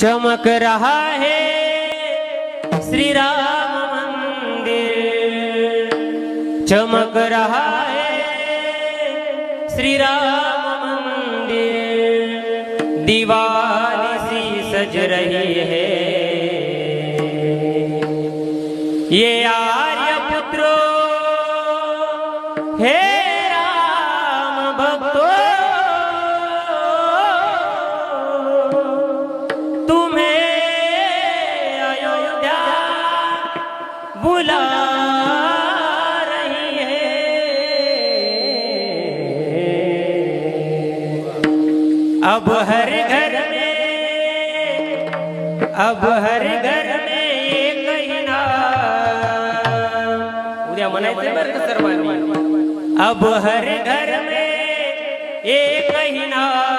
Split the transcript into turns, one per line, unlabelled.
चमक रहा है श्री राम मंदिर। चमक रहा है श्री राम मंदिर। दीवानी सी सज रही है। ये आर्य पुत्रो हे राम भक्तो बुला रही है। अब हर घर में अब हर घर में एक नाम। उद्या म्हणायचं बरं का सर्वांनी अब हर घर में एक नाम।